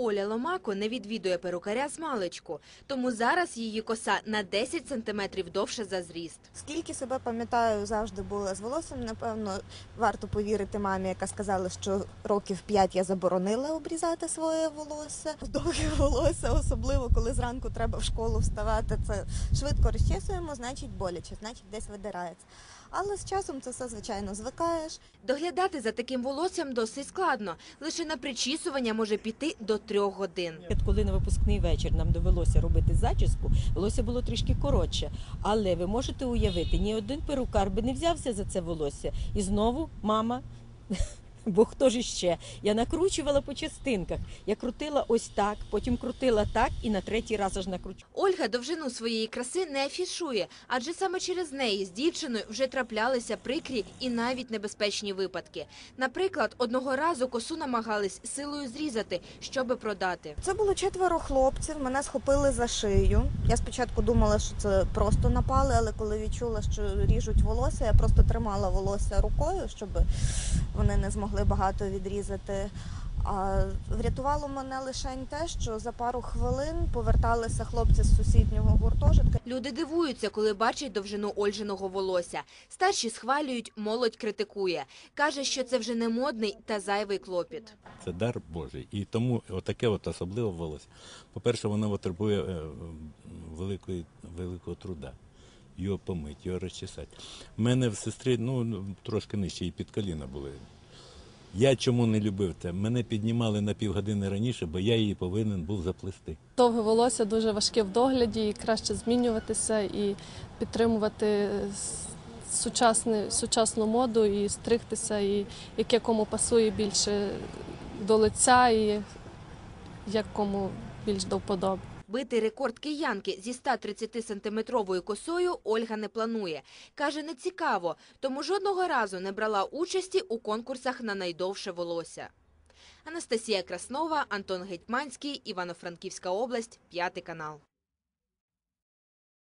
Оля Ломако не відвідує перукаря з маличку, тому зараз її коса на 10 сантиметрів довше за зріст. Скільки себе пам'ятаю, завжди була з волоссям. Напевно, варто повірити мамі, яка сказала, що років п'ять я заборонила обрізати своє волосся. Довге волосся, особливо коли зранку треба в школу вставати. Це швидко розчісуємо, значить боляче, значить десь видирається. Але з часом це все звичайно звикаєш. Доглядати за таким волоссям досить складно. Лише на причісування може піти до трьох годин. Коли на випускний вечір нам довелося робити зачіску, волосся було трішки коротше. Але ви можете уявити, ні один перукар би не взявся за це волосся. І знову мама. Бо хто ж іще? Я накручувала по частинках. Я крутила ось так, потім крутила так і на третій раз аж накручувала. Ольга довжину своєї краси не афішує, адже саме через неї з дівчиною вже траплялися прикрі і навіть небезпечні випадки. Наприклад, одного разу косу намагались силою зрізати, щоби продати. Це було четверо хлопців. Мене схопили за шию. Я спочатку думала, що це просто напали, але коли відчула, що ріжуть волосся, я просто тримала волосся рукою, щоб вони не змогли багато відрізати. А врятувало мене лише те, що за пару хвилин поверталися хлопці з сусіднього гуртожитка. Люди дивуються, коли бачать довжину Ольжиного волосся. Старші схвалюють, молодь критикує. Каже, що це вже не модний та зайвий клопіт. Це дар Божий. І тому отаке от особливе волосся. По-перше, воно потребує е, великої, великого труда. Його помити, його розчесати. У мене в сестрі ну, трошки нижче, і під коліна були. Я чому не любив це? Мене піднімали на півгодини раніше, бо я її повинен був заплести. Довге волосся дуже важке в догляді, і краще змінюватися і підтримувати сучасне, сучасну моду і стригтися, і яке кому пасує більше до лиця, і як кому більш до вподоби. Бити рекорд киянки зі 130-сантиметровою косою Ольга не планує. Каже, не цікаво, тому жодного разу не брала участі у конкурсах на найдовше волосся. Анастасія Краснова, Антон Гетьманський, Івано-Франківська область, п'ятий канал.